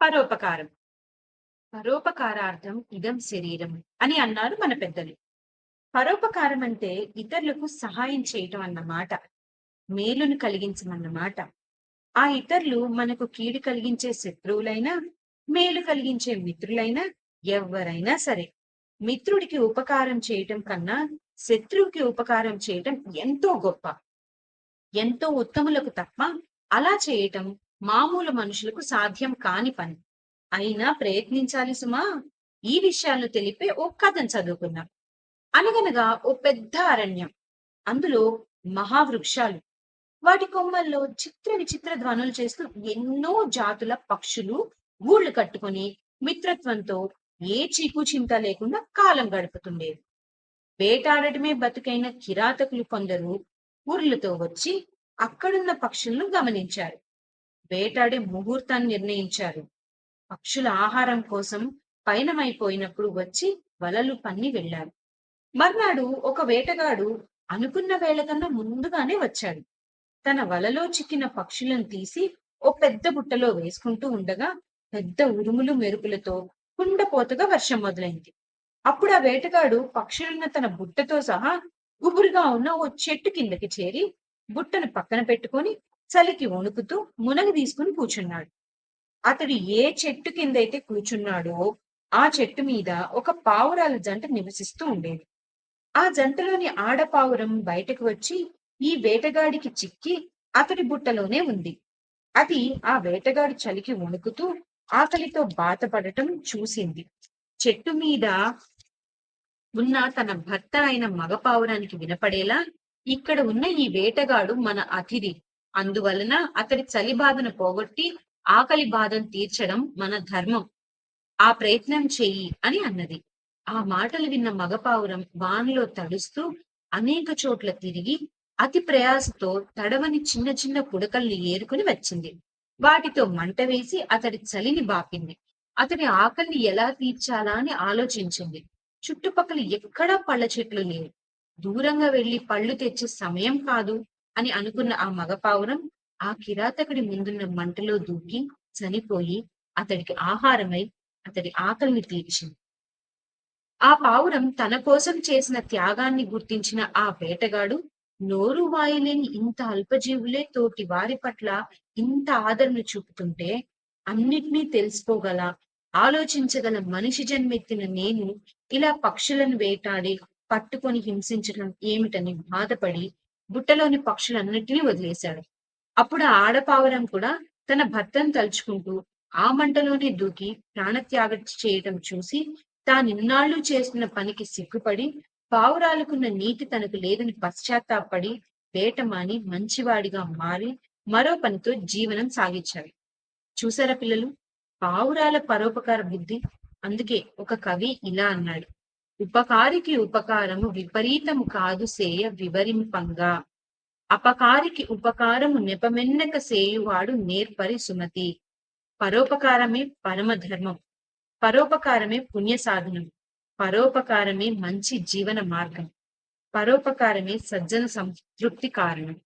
పరోపకారం. పరోపకారార్థం ఇదం శరీరం అని అన్నారు మన పెద్దలు. పరోపకారం అంటే ఇతరులకు సహాయం చేయటం అన్నమాట. మేలును కలిగించమన్నమాట. ఆ ఇతరులు మనకు కీడు కలిగించే శత్రువులైనా మేలు కలిగించే మిత్రులైనా ఎవరైనా సరే మిత్రుడికి ఉపకారం చేయటం కన్నా శత్రువుకి ఉపకారం చేయటం ఎంతో గొప్ప. ఎంతో ఉత్తములకు తప్ప అలా చేయటం మామూలు మనుషులకు సాధ్యం కాని పని. అయినా ప్రయత్నించాలి సుమా. ఈ విషయాలను తెలిపే ఓ కథను చదువుకున్నాం అనగనగా ఓ పెద్ద అరణ్యం. అందులో మహావృక్షాలు. వాటి కొమ్మల్లో చిత్ర విచిత్ర ధ్వనులు చేస్తూ ఎన్నో జాతుల పక్షులు ఊళ్ళు కట్టుకొని మిత్రత్వంతో ఏ చీకు చింత లేకుండా కాలం గడుపుతుండేవి. వేటాడటమే బతుకైన కిరాతకులు కొందరు ఊర్లతో వచ్చి అక్కడున్న పక్షులను గమనించారు. వేటాడే ముహూర్తాన్ని నిర్ణయించారు. పక్షుల ఆహారం కోసం పయనమైపోయినప్పుడు వచ్చి వలలు పన్ని వెళ్ళారు మర్నాడు ఒక వేటగాడు అనుకున్న వేళ కన్నా ముందుగానే వచ్చాడు. తన వలలో చిక్కిన పక్షులను తీసి ఓ పెద్ద బుట్టలో వేసుకుంటూ ఉండగా పెద్ద ఉరుములు మెరుపులతో కుండపోతగా వర్షం మొదలైంది. అప్పుడు ఆ వేటగాడు పక్షులున్న తన బుట్టతో సహా గుబురుగా ఉన్న ఓ చెట్టు కిందకి చేరి బుట్టను పక్కన పెట్టుకొని చలికి వణుకుతూ మునగ తీసుకుని కూర్చున్నాడు. అతడు ఏ చెట్టు కిందైతే కూర్చున్నాడో ఆ చెట్టు మీద ఒక పావురాల జంట నివసిస్తూ ఉండేది. ఆ జంటలోని ఆడపావురం బయటకు వచ్చి ఈ వేటగాడికి చిక్కి అతడి బుట్టలోనే ఉంది. అది ఆ వేటగాడి చలికి వణుకుతూ ఆకలితో బాధపడటం చూసింది. చెట్టు మీద ఉన్న తన భర్త అయిన మగపావురానికి వినపడేలా ఇక్కడ ఉన్న ఈ వేటగాడు మన అతిథి అందువలన అతడి చలి బాధను పోగొట్టి ఆకలి బాధను తీర్చడం మన ధర్మం. ఆ ప్రయత్నం చెయ్యి అని అన్నది. ఆ మాటలు విన్న మగపావురం వానలో తడుస్తూ అనేక చోట్ల తిరిగి అతి ప్రయాసతో తడవని చిన్న చిన్న పుడకల్ని ఏరుకుని వచ్చింది. వాటితో మంట వేసి అతడి చలిని బాపింది. అతడి ఆకలిని ఎలా తీర్చాలా అని ఆలోచించింది. చుట్టుపక్కల ఎక్కడా పళ్ళ చెట్లు లేవు. దూరంగా వెళ్ళి పళ్ళు తెచ్చే సమయం కాదు. అని అనుకున్న ఆ మగపావురం ఆ కిరాతకుడి ముందున్న మంటలో దూకి చనిపోయి అతడికి ఆహారమై అతడి ఆకలిని తీర్చింది. ఆ పావురం తన కోసం చేసిన త్యాగాన్ని గుర్తించిన ఆ వేటగాడు నోరు వాయలేని ఇంత అల్పజీవులే తోటి వారి పట్ల ఇంత ఆదరణ చూపుతుంటే అన్నిటినీ తెలుసుకోగల ఆలోచించగల మనిషి జన్మెత్తిన నేను ఇలా పక్షులను వేటాడి పట్టుకొని హింసించడం ఏమిటని బాధపడి బుట్టలోని పక్షులన్నిటినీ వదిలేశాడు. అప్పుడు ఆ ఆడపావురం కూడా తన భర్తను తలుచుకుంటూ ఆ మంటలోనే దూకి ప్రాణత్యాగం చేయటం చూసి తానిన్నాళ్ళు చేస్తున్న పనికి సిగ్గుపడి పావురాలకున్న నీతి తనకు లేదని పశ్చాత్తాపడి వేటమాని మంచివాడిగా మారి మరో పనితో జీవనం సాగించాడు. చూసారా పిల్లలు? పావురాల పరోపకార బుద్ధి. అందుకే ఒక కవి ఇలా అన్నాడు. ఉపకారికి ఉపకారము విపరీతము కాదు సేయ వివరింపంగా అపకారికి ఉపకారము నెపమెన్నక సేయువాడు నేర్పరి సుమతి. పరోపకారమే పరమధర్మం. పరోపకారమే పుణ్య సాధనం. పరోపకారమే మంచి జీవన మార్గం. పరోపకారమే సజ్జన సంతృప్తి కారణం.